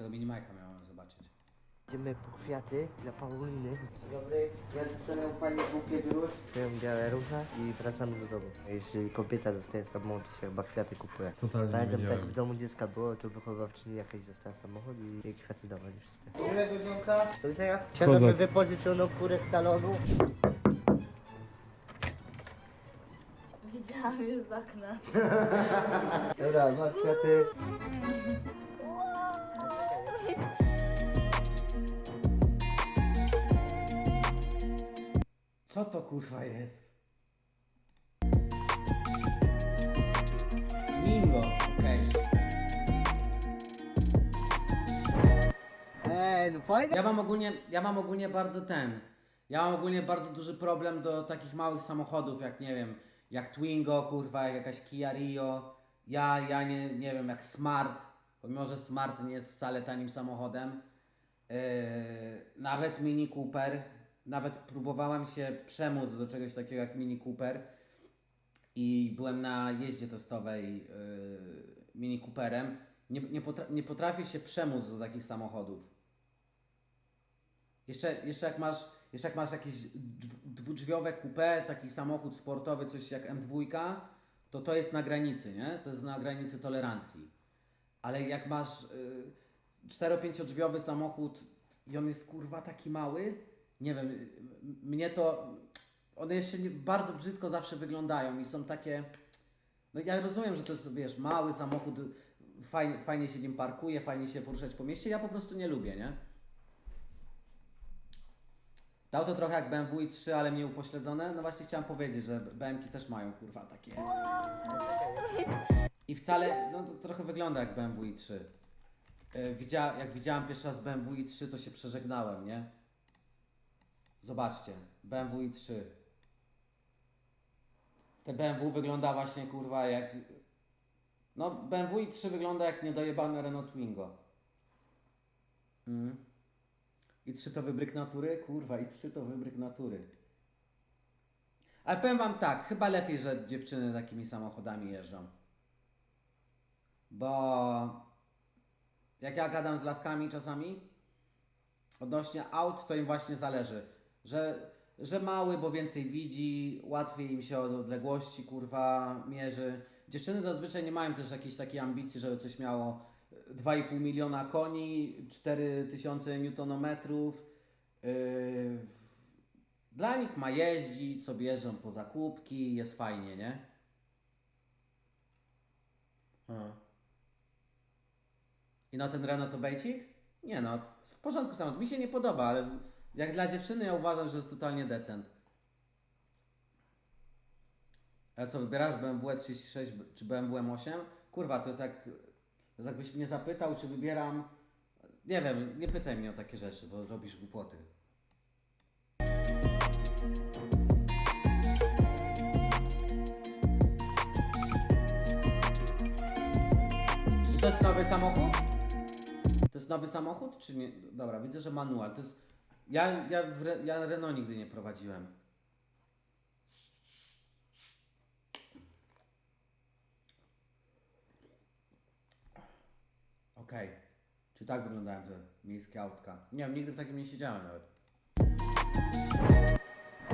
tego minimajka miałem zobaczyć. Idziemy po kwiaty dla Pauliny. Dzień dobry, ja dostanę u Pani bukiet róż. Wziąłem białe róże i wracamy do domu. Jeśli kobieta dostaje samochód, to się chyba kwiaty kupuje. Totalnie nie Pamiętam, wiedziałem. tak w domu dziecka było, to wychowawczyni jakaś dostała samochód i jej kwiaty dawali wszyscy. Miłego dzionka. Do widzenia. Siadamy Kozak. wypożyczoną furę z salonu. Widziałam już z okna. Dobra, masz kwiaty. Co to kurwa jest? Twingo, okej. Ej, no fajne. Ja mam ogólnie, ja mam ogólnie bardzo ten. Ja mam ogólnie bardzo duży problem do takich małych samochodów, jak nie wiem, jak Twingo, kurwa, jak jakaś Kia Rio. Ja, ja nie, nie wiem, jak Smart, pomimo że Smart nie jest wcale tanim samochodem. Yy, nawet Mini Cooper, nawet próbowałem się przemóc do czegoś takiego jak Mini Cooper i byłem na jeździe testowej yy, Mini Cooperem. Nie, nie, potra nie potrafię się przemóc do takich samochodów. Jeszcze, jeszcze, jak masz, jeszcze jak masz jakieś dw- dwudrzwiowe coupé, taki samochód sportowy, coś jak M2, to to jest na granicy, nie? To jest na granicy tolerancji. Ale jak masz y, cztero-pięciodrzwiowy samochód i on jest kurwa taki mały, nie wiem, mnie to. One jeszcze nie, bardzo brzydko zawsze wyglądają i są takie. No ja rozumiem, że to jest, wiesz, mały samochód, fajnie, fajnie się nim parkuje, fajnie się poruszać po mieście. Ja po prostu nie lubię, nie? Dał to trochę jak BMW i3, ale mnie upośledzone. No właśnie chciałem powiedzieć, że BMki też mają kurwa takie. I wcale, no to trochę wygląda jak BMW i3. E, Widzia, jak widziałem pierwszy raz BMW i3, to się przeżegnałem, nie? Zobaczcie, BMW i3. Te BMW wygląda właśnie kurwa jak. No, BMW i3 wygląda jak niedojebane Renault Twingo. Mm. I trzy to wybryk natury? Kurwa, i trzy to wybryk natury. Ale powiem wam tak, chyba lepiej, że dziewczyny takimi samochodami jeżdżą. Bo jak ja gadam z laskami czasami odnośnie aut, to im właśnie zależy, że, że mały, bo więcej widzi, łatwiej im się od odległości kurwa mierzy. Dziewczyny zazwyczaj nie mają też jakiejś takiej ambicji, żeby coś miało 2,5 miliona koni, 4000 newtonometrów. Yy, dla nich ma jeździć, sobie jeżdżą po zakupki, jest fajnie, nie? Hmm. I no ten Renault to bejcik? Nie no, w porządku samochód. Mi się nie podoba, ale jak dla dziewczyny ja uważam, że jest totalnie decent. A co, wybierasz BMW 36 czy BMW M8? Kurwa, to jest jak... Jakbyś mnie zapytał, czy wybieram... Nie wiem, nie pytaj mnie o takie rzeczy, bo robisz głupoty. To jest nowy samochód? To jest nowy samochód, czy nie? Dobra, widzę, że manual. To jest... Ja, ja, Re... ja Renault nigdy nie prowadziłem. Okej. Czy tak wyglądają te miejskie autka? Nie wiem, nigdy w takim nie siedziałem nawet.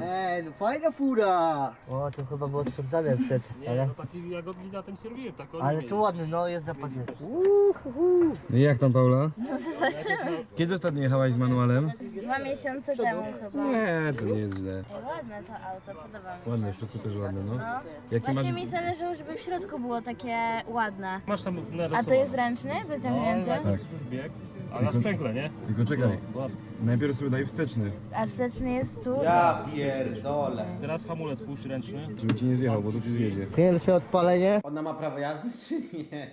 Ej, no fajna fura. O, to chyba było sprzedane przed, Nie, ale... no taki jagodni na tym serwiłem, tak Ale to ładny, no jest zapachny. Uhuhu. No i jak tam Paula? No zobaczymy. Kiedy ostatnio jechałaś z manualem? Dwa miesiące temu chyba. Nie, to nie jest źle. Ej, ładne to auto, podoba mi się. Ładne, w środku też ładne, no. No. Jaki Właśnie masz... mi zależało, żeby w środku było takie ładne. Masz tam A narysowane. to jest ręczny, No, zaciągnięty? już bieg, a na sprzęgle, nie? Tylko czekaj, No, najpierw sobie daj wsteczny, A wsteczny jest tu? Ja pierdolę. Teraz hamulec puść ręczny. żeby ci nie zjechał, bo tu ci zjedzie. Pierwsze odpalenie. Ona ma prawo jazdy, czy nie?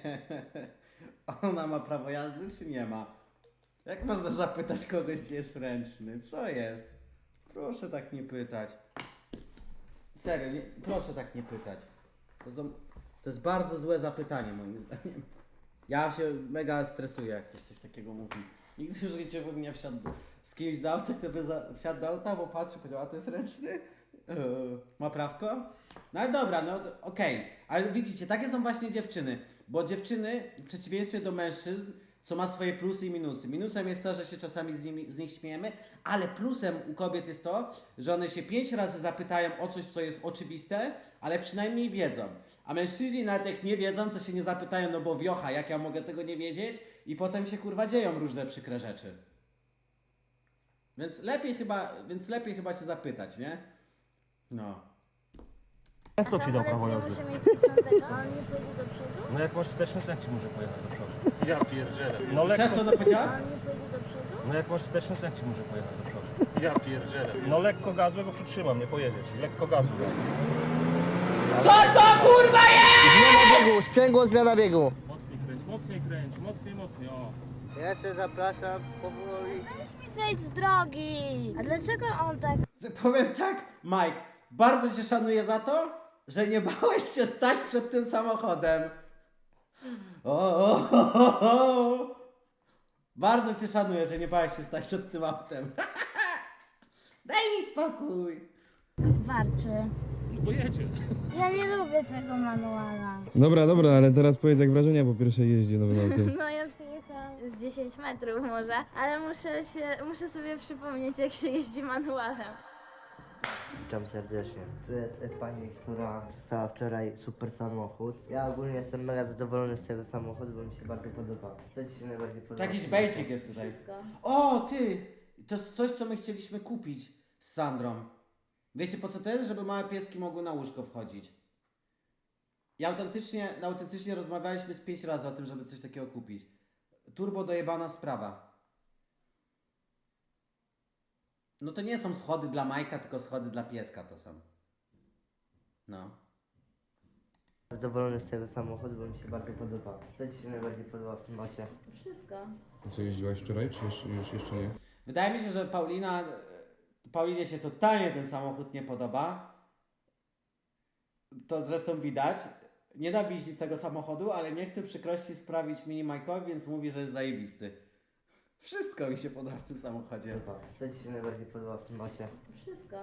Ona ma prawo jazdy, czy nie ma? Jak można zapytać kogoś, gdzie jest ręczny? Co jest? Proszę tak nie pytać. Serio, nie, proszę tak nie pytać. To, są, to jest bardzo złe zapytanie, moim zdaniem. Ja się mega stresuję, jak ktoś coś takiego mówi. Nigdy w życiu bym nie wsiadł z kimś do auta, kto by za, wsiadł do auta, bo patrzy, powiedział, a to jest ręczny? Yy, ma prawko? No ale dobra, no okej. Ale widzicie, takie są właśnie dziewczyny. Bo dziewczyny, w przeciwieństwie do mężczyzn, co ma swoje plusy i minusy. Minusem jest to, że się czasami z, nimi, z nich śmiejemy, ale plusem u kobiet jest to, że one się pięć razy zapytają o coś, co jest oczywiste, ale przynajmniej wiedzą. A mężczyźni nawet jak nie wiedzą, to się nie zapytają, no bo wiocha, jak ja mogę tego nie wiedzieć? I potem się kurwa dzieją różne przykre rzeczy. Więc lepiej chyba, więc lepiej chyba się zapytać, nie? No. Kto ci dał prawo jazdy? Muszę mieć dziesiątego, a on nie pójdzie do przodu? No jak masz wsteczny, to jak ci może pojechać do przodu? Ja pierdzielę. No Przez lekko, co ona powiedziała? A on nie pójdzie do przodu? no jak masz wsteczny, to jak ci może pojechać do przodu? Ja pierdzielę. No lekko gazu, ja go przytrzymam, nie pojedzie ci. Lekko gazu. Co to kurwa jest? Zmiana biegu, sprzęgło, zmiana biegu. Mocniej kręć, mocniej kręć, mocniej, mocniej, o. Ja cię zapraszam powoli. Weź mi zejdź z drogi! A dlaczego on tak... Powiem tak, Mike, bardzo cię szanuję za to, że nie bałeś się stać przed tym samochodem. O, o, o, o, o. Bardzo cię szanuję, że nie bałeś się stać przed tym autem. Daj mi spokój. warczy? No bo jedzie. Ja nie lubię tego manuala. Dobra, dobra, ale teraz powiedz jak wrażenia po pierwszej jeździe nowym autem. No ja przyjechałam z 10 metrów może, ale muszę się, muszę sobie przypomnieć jak się jeździ manualem. Witam serdecznie. Tu jest e, pani, która dostała wczoraj super samochód. Ja ogólnie jestem mega zadowolony z tego samochodu, bo mi się bardzo podoba. Co ci się najbardziej podoba? Jakiś bejcik jest tutaj. Wszystko. O, ty! To jest coś, co my chcieliśmy kupić z Sandrą. Wiecie po co to jest? Żeby małe pieski mogły na łóżko wchodzić. I autentycznie, autentycznie rozmawialiśmy z pięć razy o tym, żeby coś takiego kupić. Turbo dojebana sprawa. No to nie są schody dla Majka, tylko schody dla pieska to są. No. Zadowolony z tego samochodu, bo mi się bardzo podoba. Co ci się najbardziej podoba w tym aucie? Wszystko. A co, jeździłaś wczoraj, czy jeszcze, już jeszcze nie? Wydaje mi się, że Paulina, Paulinie się totalnie ten samochód nie podoba. To zresztą widać. Nienawidzi tego samochodu, ale nie chce przykrości sprawić mini Majkowi, więc mówi, że jest zajebisty. Wszystko mi się podoba w tym samochodzie. Co ci się najbardziej podoba w tym aucie? Wszystko.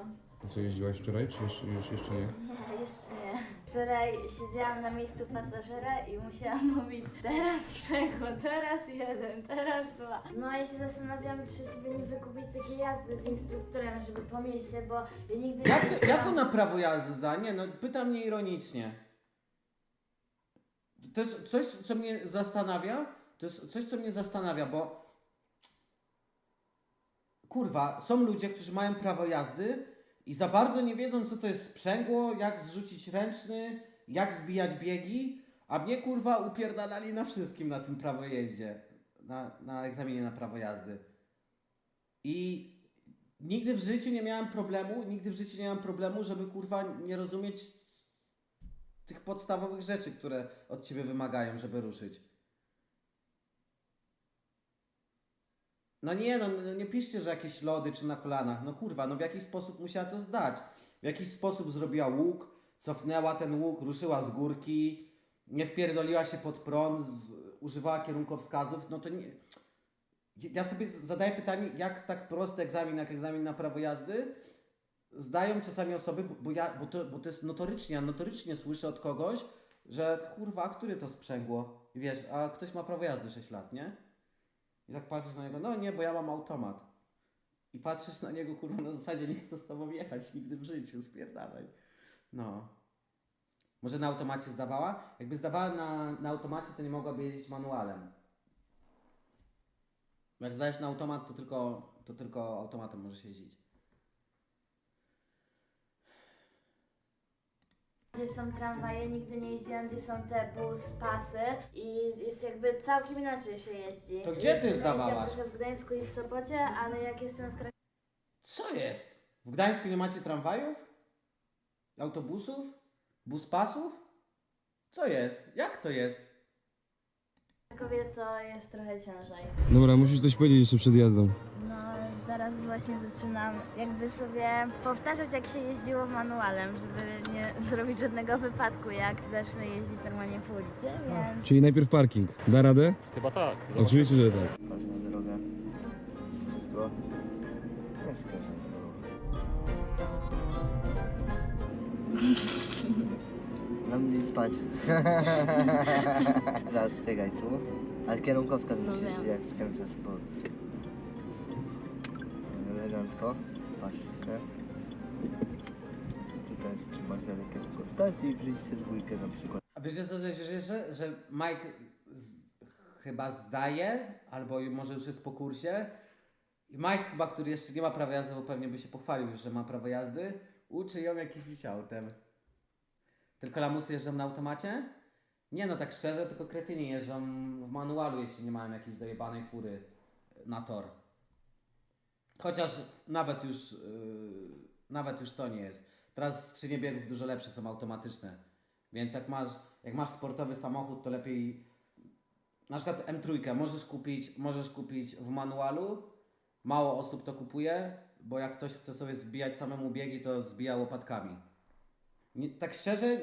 A co, jeździłaś wczoraj, czy jeszcze, już jeszcze nie? Nie, jeszcze nie. Wczoraj siedziałam na miejscu pasażera i musiałam mówić teraz sprzęgło, teraz jeden, teraz dwa. No a ja się zastanawiam, czy sobie nie wykupić takiej jazdy z instruktorem, żeby po mieście, bo ja nigdy Jak, nie to, jak ona prawo jazdy zda? Nie, no pytam mnie ironicznie. To jest coś, co mnie zastanawia. To jest coś, co mnie zastanawia, bo kurwa, są ludzie, którzy mają prawo jazdy i za bardzo nie wiedzą, co to jest sprzęgło, jak zrzucić ręczny, jak wbijać biegi, a mnie kurwa upierdalali na wszystkim na tym prawo jeździe, na, na egzaminie na prawo jazdy. I nigdy w życiu nie miałem problemu, nigdy w życiu nie miałem problemu, żeby kurwa nie rozumieć tych podstawowych rzeczy, które od ciebie wymagają, żeby ruszyć. No nie, no no nie piszcie, że jakieś lody czy na kolanach. No kurwa, no w jakiś sposób musiała to zdać. W jakiś sposób zrobiła łuk, cofnęła ten łuk, ruszyła z górki, nie wpierdoliła się pod prąd, z, używała kierunkowskazów. No to nie... Ja sobie zadaję pytanie, jak tak prosty egzamin, jak egzamin na prawo jazdy, zdają czasami osoby, bo, ja, bo, to, bo to jest notorycznie, ja notorycznie słyszę od kogoś, że kurwa, a który to sprzęgło? Wiesz, a ktoś ma prawo jazdy 6 lat, nie? I tak patrzysz na niego, no nie, bo ja mam automat. I patrzysz na niego, kurwa, na zasadzie nie chcę z tobą jechać nigdy w życiu, spierdalaj. No. Może na automacie zdawała? Jakby zdawała na, na automacie, to nie mogłaby jeździć manualem. Jak zdajesz na automat, to tylko, to tylko automatem możesz jeździć. Gdzie są tramwaje, nigdy nie jeździłam, gdzie są te bus, pasy i jest jakby całkiem inaczej się jeździ. To gdzie ty Jeździłam zdawałaś? trochę w Gdańsku i w Sopocie, ale jak jestem w Krakowie, Co jest? W Gdańsku nie macie tramwajów? Autobusów? Buspasów? Co jest? Jak to jest? To jest trochę ciężej. Dobra, musisz coś powiedzieć jeszcze przed jazdą. No, teraz właśnie zaczynam jakby sobie powtarzać, jak się jeździło manualem, żeby nie zrobić żadnego wypadku, jak zacznę jeździć normalnie po ulicy, więc... Czyli najpierw parking. Da radę? Chyba tak. Oczywiście, że tak. Patrz na drogę. Wszystko. No, Na mnie patrz. Teraz czekaj tu. Ale kierunkowskaz No musisz, wiem. jak skręcasz, bo... Elegancko. Patrzcie. Tutaj trzymasz dalej kierunkowskaz i wzięliście dwójkę na przykład. A wiecie co to jest jeszcze? Że Mike z, chyba zdaje, albo może już jest po kursie. I Mike chyba, który jeszcze nie ma prawa jazdy, bo pewnie by się pochwalił że ma prawo jazdy, uczy ją jak jeździć autem. Tylko lamusy jeżdżą na automacie? Nie no, tak szczerze, tylko kretyni jeżdżą w manualu, jeśli nie mają jakiejś dojebanej fury na tor. Chociaż nawet już, yy, nawet już to nie jest. Teraz skrzynie biegów dużo lepsze są automatyczne. Więc jak masz, jak masz sportowy samochód, to lepiej na przykład M3 możesz kupić, możesz kupić w manualu. Mało osób to kupuje, bo jak ktoś chce sobie zbijać samemu biegi, to zbija łopatkami. Nie, tak szczerze,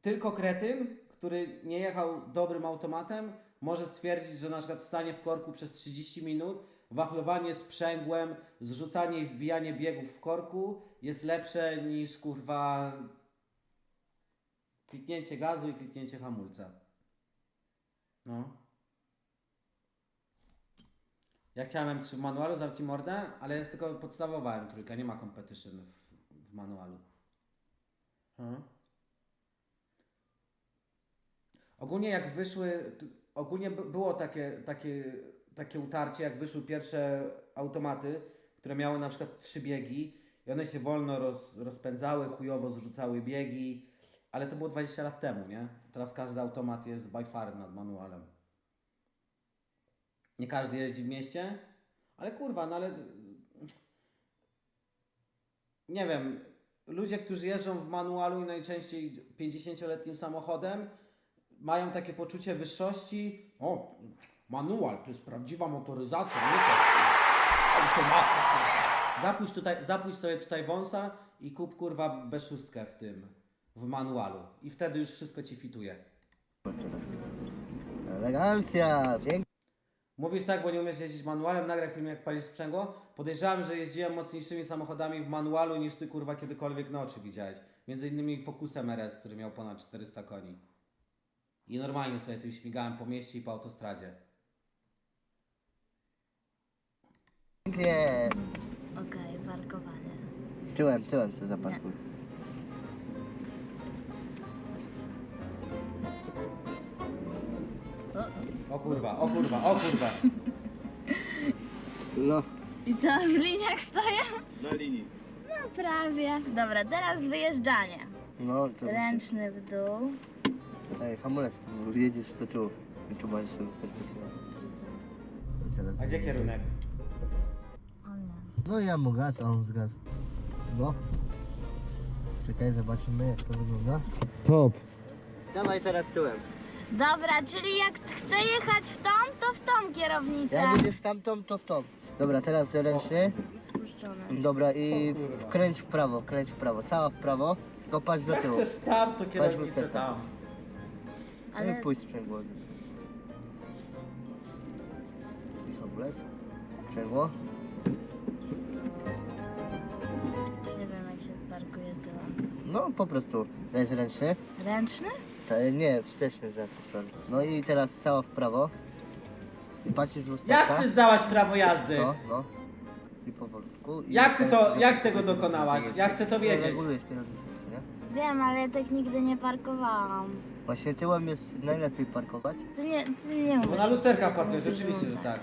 tylko kretyn, który nie jechał dobrym automatem, może stwierdzić, że na przykład stanie w korku przez 30 minut, wachlowanie sprzęgłem, zrzucanie i wbijanie biegów w korku jest lepsze niż kurwa kliknięcie gazu i kliknięcie hamulca. No. Ja chciałem M3 w manualu, zamknij mordę, ale jest tylko podstawowa M3, nie ma competition w, w manualu. Hmm. Ogólnie jak wyszły, ogólnie by- było takie, takie, takie utarcie, jak wyszły pierwsze automaty, które miały na przykład trzy biegi i one się wolno roz, rozpędzały, chujowo zrzucały biegi, ale to było 20 lat temu, nie? Teraz każdy automat jest by far nad manualem. Nie każdy jeździ w mieście, ale kurwa, no ale nie wiem, ludzie, którzy jeżdżą w manualu i najczęściej 50-letnim samochodem, mają takie poczucie wyższości. O, manual to jest prawdziwa motoryzacja, nie to automaty. kurwa. Zapuść, tutaj, zapuść sobie tutaj wąsa i kup kurwa B6 w tym, w manualu. I wtedy już wszystko ci fituje. Elegancja! Mówisz tak, bo nie umiesz jeździć manualem, nagraj film jak palisz sprzęgło. Podejrzewam, że jeździłem mocniejszymi samochodami w manualu niż ty kurwa kiedykolwiek na oczy widziałeś. Między innymi Focusem RS, który miał ponad 400 koni. I normalnie sobie tym śmigałem po mieście i po autostradzie. Pięknie! Okej, parkowanie. Tyłem, tyłem sobie zaparkuj. O kurwa, o kurwa, o kurwa. No. I co, w liniach stoją? Na linii. No prawie. Dobra, teraz wyjeżdżanie. No, to... Ręczny w dół. Ej, hamulec, bo jedziesz do tyłu. I tu masz jeszcze wystarczy. A gdzie kierunek? O nie. No ja mu gaz, a on zgasł. No. Czekaj, zobaczymy jak to wygląda. Top. Dawaj teraz tyłem. Dobra, czyli jak chcę jechać w tą, to w tą kierownicę. Jak jedziesz w tamtą, to w tą. Dobra, teraz ręczny. Spuszczone. Dobra i kręć w prawo, kręć w prawo. Cała w prawo, tylko patrz do Jak tyłu. chcesz tam, to kierownicę lusterko. tam. Ale... Ale I pójdź sprzęgło. I hamulec. Sprzęgło. nie wiem jak się parkuje tyłem. No po prostu dajesz ręczny. Ręczny? Ta, nie, wsteczny sorry. No i teraz cała w prawo. I patrzysz w lusterka. Jak ty zdałaś prawo jazdy? No, no. I powolutku. I Jak ty to- jak tego dokonałaś? Ja chcę to wiedzieć. Regulujesz kierownicę, co nie? Wiem, ale ja tak nigdy nie parkowałam. Właśnie tyłem jest najlepiej parkować. Ty nie, ty nie Bo na lusterka parkujesz, rzeczywiście, że tak.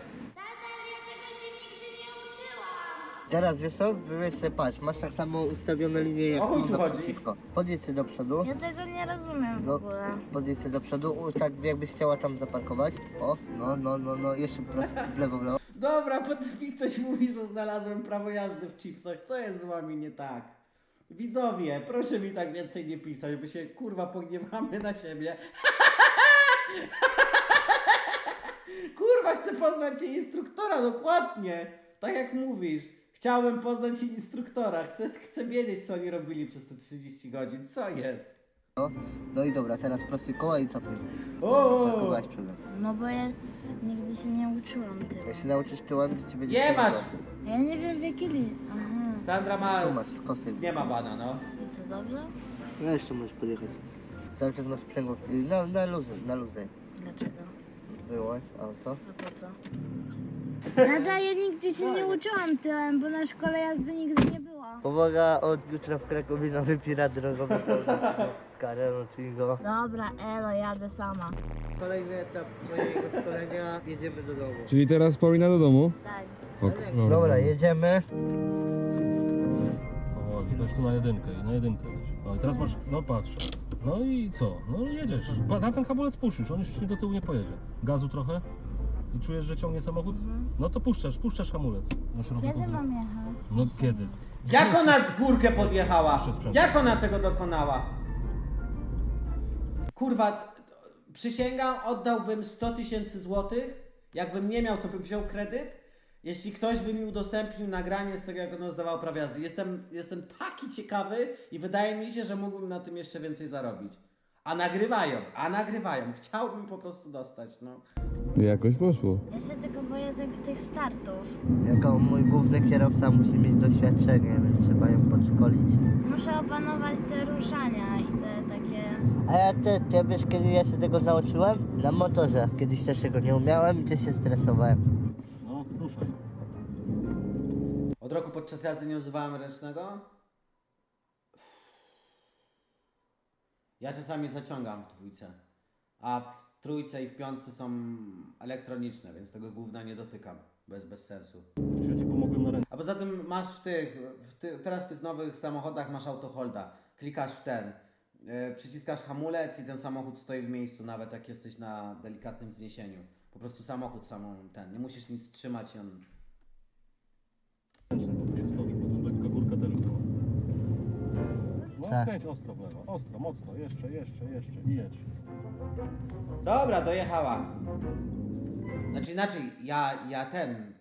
Teraz wiesz co? Weź sobie patrz, masz tak samo ustawione linie jak O chuj tu tu chodzi. naprzeciwko. Podjedź sobie do przodu. Ja tego nie rozumiem w No, ogóle. podjedź sobie do przodu, u, tak jakbyś chciała tam zaparkować. O, no, no, no, no, jeszcze prosto w lewo, w lewo. Dobra, potem mi ktoś mówi, że znalazłem prawo jazdy w chipsach. Co jest z wami nie tak? Widzowie, proszę mi tak więcej nie pisać, bo się kurwa pogniewamy na siebie. kurwa, chcę poznać instruktora dokładnie. Tak jak mówisz. Chciałem poznać instruktora. Chcę, chcę wiedzieć, co oni robili przez te 30 godzin. Co jest? No i dobra, teraz prostuj koła i cofnij. O! Parkować przodem. No bo ja nigdy się nie uczyłam Jak tyłem. się nauczysz tyłem, to ci będzie Nie masz! Ja nie wiem w jakiej linii. Aha. Sandra ma... Tu masz, kosty. Nie ma bana, no. I co, dobrze? No jeszcze możesz podjechać. Cały czas masz sprzęgło, na, na luz, na luz daj. Dlaczego? Wyłącz auto. A po co? Nada, ja nigdy się nie uczyłam tyłem, bo na szkole jazdy nigdy nie było. Pomaga od jutra w Krakowie nowy pirat drogowy z Karelą Twingo. Dobra, elo, jadę sama. Kolejny etap mojego szkolenia, jedziemy do domu. Czyli teraz Paulina do domu? Tak. Ok, no. Dobra, jedziemy. Powoli, weź tu na jedynkę i na jedynkę jedź. No i teraz masz, no patrz. No i co? No jedziesz. Pa- Na ten hamulec puścisz, on już do tyłu nie pojedzie. Gazu trochę i czujesz, że ciągnie samochód? No to puszczasz, puszczasz hamulec. Na szeroką Kiedy mam jechać? No kiedy? Jak ona górkę podjechała? Jak ona tego dokonała? Kurwa, przysięgam, oddałbym 100 tysięcy złotych. Jakbym nie miał, to bym wziął kredyt. Jeśli ktoś by mi udostępnił nagranie z tego, jak ona zdawała prawo jazdy. Jestem, jestem taki ciekawy i wydaje mi się, że mógłbym na tym jeszcze więcej zarobić. A nagrywają, a nagrywają. Chciałbym po prostu dostać, no. Jakoś poszło. Ja się tylko boję tych, tych startów. Jako mój główny kierowca musi mieć doświadczenie, więc trzeba ją podszkolić. Muszę opanować te ruszania i te takie... A jak ty, ty wiesz kiedy ja się tego nauczyłem? Na motorze. Kiedyś też tego nie umiałem i też się stresowałem. No, ruszaj. Od roku podczas jazdy nie używałem ręcznego. Ja czasami zaciągam w dwójce, a w trójce i w piątce są elektroniczne, więc tego gówna nie dotykam, bez, bez sensu. Ja ci pomogłem na ręce. A poza tym masz w tych, w ty, teraz w tych nowych samochodach masz autoholda, klikasz w ten, yy, przyciskasz hamulec i ten samochód stoi w miejscu, nawet jak jesteś na delikatnym wzniesieniu. Po prostu samochód samą ten, nie musisz nic trzymać i on Tak. kręć ostro w lewo, ostro, mocno, jeszcze, jeszcze, jeszcze i jedź. Dobra, dojechała. Znaczy inaczej, ja, ja ten.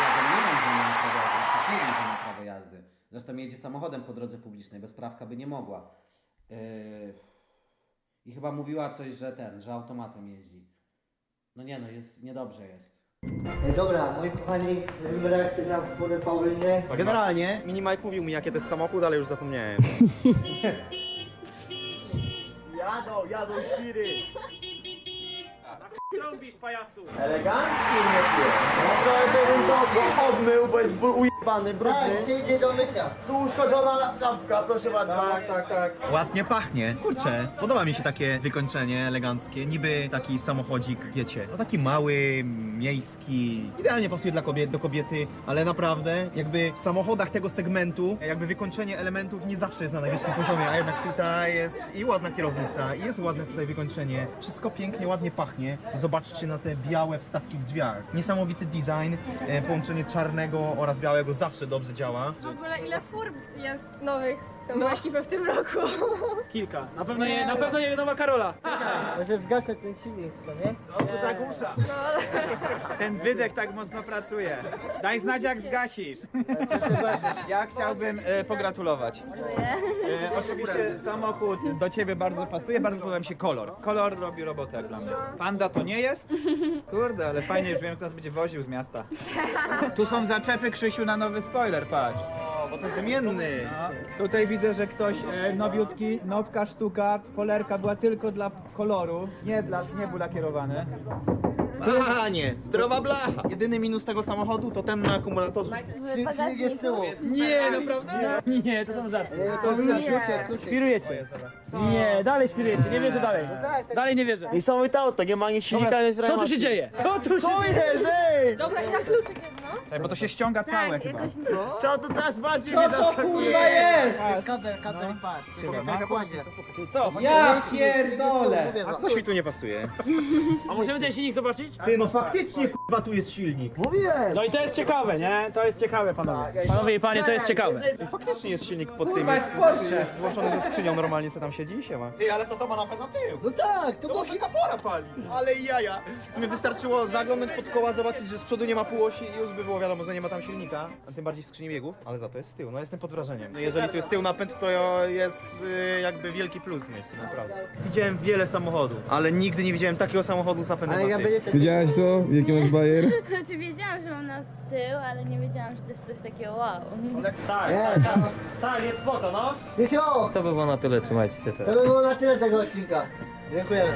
Ja domniemam, że nie ma prawa jazdy. Ktoś mówił, że ma prawo jazdy. Zresztą jedzie samochodem po drodze publicznej, bez prawka by nie mogła. Yy... I chyba mówiła coś, że ten, że automatem jeździ. No nie no, jest, niedobrze jest. Dobra, mój kochani, reakcja na furę Pauliny. Generalnie Minimike mówił mi jakie to jest samochód, ale już zapomniałem. jadą, jadą świry. Robisz, pajacu? Elegancki nie wie. No trochę to bym to odmył, bo jest ujebany, brudny. Tak, się idzie do mycia. Tu uszkodzona lampka, proszę bardzo. Tak, tak, tak. Ładnie pachnie. Kurczę, podoba mi się takie wykończenie eleganckie. Niby taki samochodzik, wiecie, no taki mały, miejski. Idealnie pasuje dla kobiet, do kobiety, ale naprawdę jakby w samochodach tego segmentu jakby wykończenie elementów nie zawsze jest na najwyższym poziomie, a jednak tutaj jest i ładna kierownica, i jest ładne tutaj wykończenie. Wszystko pięknie, ładnie pachnie. Zobaczcie na te białe wstawki w drzwiach. Niesamowity design, e, połączenie czarnego oraz białego zawsze dobrze działa. W ogóle ile fur jest nowych w tą ekipę w tym roku? Kilka. Na pewno nie, na pewno nie nowa Karola. Może zgaszę ten silnik, co nie? Zagłusza. Ten wydech tak mocno pracuje. Daj znać jak zgasisz. Ja chciałbym e, pogratulować. E, oczywiście samochód do ciebie bardzo pasuje, bardzo podoba mi się kolor. Kolor robi robotę dla mnie. Panda to nie jest? Kurde, ale fajnie, już wiem kto nas będzie woził z miasta. Tu są zaczepy Krzysiu na nowy spoiler, patrz. Bo to zmienny. Tutaj widzę, że ktoś e, nowiutki, nowka sztuka, polerka była tylko dla koloru, nie, dla, nie był lakierowany. Panie, zdrowa blacha! Jedyny minus tego samochodu to ten na akumulatorze. Silnik jest z tyłu. Nie, naprawdę? Nie, to są żarty. To jest klucze, klucze. Świrujecie. Nie, dalej świrujecie, nie wierzę dalej. Dalej nie wierzę. Niesamowite auto, nie ma ani silnika, ani Co tu się dzieje? Co tu się Co jest, ej! Dobra, i na kluczyk jest, no? Bo to się ściąga całe Tak, chyba. jakoś... To to teraz bardziej Co mnie to zaskakuje. kurwa jest? Kabel, kabel. Tylko tak kładzie. Co? Ja pierdolę! A Coś mi tu nie pasuje. A możemy ten silnik zobaczyć? Ty, no faktycznie kurwa tu jest silnik. Mówiłem! No i to jest ciekawe, nie? To jest ciekawe, panowie. Panowie i panie, to jest ciekawe. Faktycznie jest silnik pod tym, Kurwa, jest, jest Porsche. jest złączony ze skrzynią normalnie, co tam siedzi i się ma. Ty, ale to to ma na pewno tył. No tak, to To może... może kapora pali, ale jaja. W sumie wystarczyło zaglądnąć pod koła, zobaczyć, że z przodu nie ma półosi i już by było wiadomo, że nie ma tam silnika, a tym bardziej skrzyni biegów, ale za to jest z tyłu. No jestem pod wrażeniem. No jeżeli tu jest tył napęd, to jest y, jakby wielki plus myślę, naprawdę. Widziałem wiele samochodów, ale nigdy nie widziałem takiego samochodu z napędem Ale na ja tył. Widziałaś to? Jaki masz bajer? Znaczy wiedziałam, że mam na tył, ale nie wiedziałam, że to jest coś takiego wow. Tak, tak, tak. Tak, jest spoko, no. To by było na tyle, trzymajcie się. Cześć. to by było na tyle tego odcinka. Dziękujemy.